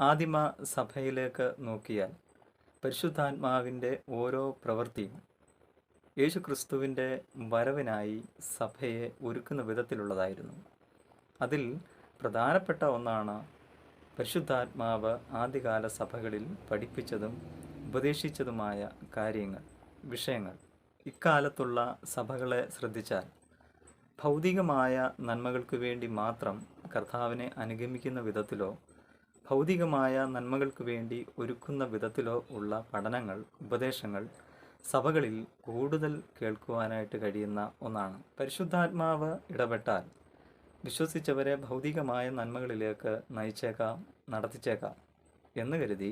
ആദിമ സഭയിലേക്ക് നോക്കിയാൽ പരിശുദ്ധാത്മാവിന്റെ ഓരോ പ്രവൃത്തിയും യേശുക്രിസ്തുവിന്റെ വരവിനായി സഭയെ ഒരുക്കുന്ന വിധത്തിലുള്ളതായിരുന്നു. അതിൽ പ്രധാനപ്പെട്ട ഒന്നാണ് പരിശുദ്ധാത്മാവ് ആദ്യകാല സഭകളിൽ പഠിപ്പിച്ചതും ഉപദേശിച്ചതുമായ കാര്യങ്ങൾ വിഷയങ്ങൾ. ഇക്കാലത്തുള്ള സഭകളെ ശ്രദ്ധിച്ചാൽ ഭൗതികമായ നന്മകൾക്ക് വേണ്ടി മാത്രം കർത്താവിനെ അനുഗമിക്കുന്ന വിധത്തിലോ ഭൗതികമായ നന്മകൾക്ക് വേണ്ടി ഒരുക്കുന്ന വിധത്തിലോ ഉള്ള പഠനങ്ങൾ ഉപദേശങ്ങൾ സഭകളിൽ കൂടുതൽ കേൾക്കുവാനായിട്ട് കഴിയുന്ന ഒന്നാണ്. പരിശുദ്ധാത്മാവ് ഇടപെട്ടാൽ വിശ്വസിച്ചവരെ ഭൗതികമായ നന്മകളിലേക്ക് നയിച്ചേക്കാം നടത്തിച്ചേക്കാം എന്ന് കരുതി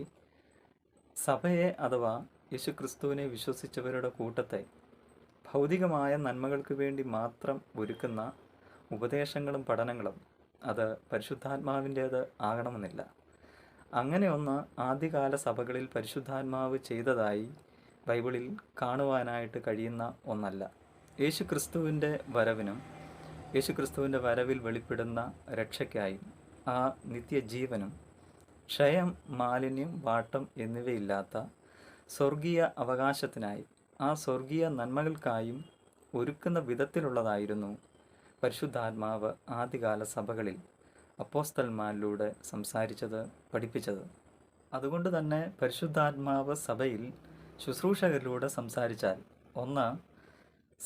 സഭയെ അഥവാ യേശുക്രിസ്തുവിനെ വിശ്വസിച്ചവരുടെ കൂട്ടത്തെ ഭൗതികമായ നന്മകൾക്ക് വേണ്ടി മാത്രം ഒരുക്കുന്ന ഉപദേശങ്ങളും പഠനങ്ങളും അത് പരിശുദ്ധാത്മാവിന്റേത് ആകണമെന്നില്ല. അങ്ങനെ ഒന്ന് ആദ്യകാല സഭകളിൽ പരിശുദ്ധാത്മാവ് ചെയ്തതായി ബൈബിളിൽ കാണുവാനായിട്ട് കഴിയുന്ന ഒന്നല്ല. യേശു ക്രിസ്തുവിന്റെ വരവിനും യേശു ക്രിസ്തുവിന്റെ വരവിൽ വെളിപ്പെടുന്ന രക്ഷയ്ക്കായും ആ നിത്യജീവനും ക്ഷയം മാലിന്യം വാട്ടം എന്നിവയില്ലാത്ത സ്വർഗീയ അവകാശത്തിനായി ആ സ്വർഗീയ നന്മകൾക്കായും ഒരുക്കുന്ന വിധത്തിലുള്ളതായിരുന്നു പരിശുദ്ധാത്മാവ് ആദ്യകാല സഭകളിൽ അപ്പോസ്തൽമാരിലൂടെ സംസാരിച്ചത് പഠിപ്പിച്ചത്. അതുകൊണ്ട് തന്നെ പരിശുദ്ധാത്മാവ് സഭയിൽ ശുശ്രൂഷകരിലൂടെ സംസാരിച്ചാൽ ഒന്ന്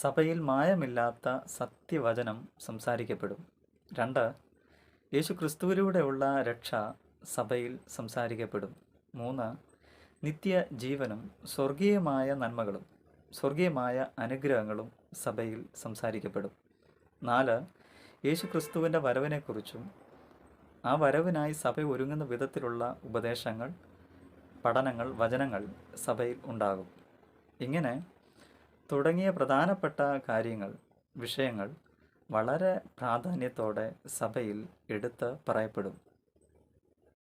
സഭയിൽ മായമില്ലാത്ത സത്യവചനം സംസാരിക്കപ്പെടും. രണ്ട് യേശു ക്രിസ്തുവിലൂടെയുള്ള രക്ഷ സഭയിൽ സംസാരിക്കപ്പെടും. മൂന്ന് നിത്യ ജീവനും സ്വർഗീയമായ നന്മകളും സ്വർഗീയമായ അനുഗ്രഹങ്ങളും സഭയിൽ സംസാരിക്കപ്പെടും. നാല് യേശു ക്രിസ്തുവിന്റെ വരവിനെക്കുറിച്ചും ആ വരവിനായി സഭ ഒരുങ്ങുന്ന വിധത്തിലുള്ള ഉപദേശങ്ങൾ പഠനങ്ങൾ വചനങ്ങൾ സഭയിൽ ഉണ്ടാകും. ഇങ്ങനെ തുടങ്ങിയ പ്രധാനപ്പെട്ട കാര്യങ്ങൾ വിഷയങ്ങൾ വളരെ പ്രാധാന്യത്തോടെ സഭയിൽ എടുത്ത് പറയപ്പെടും.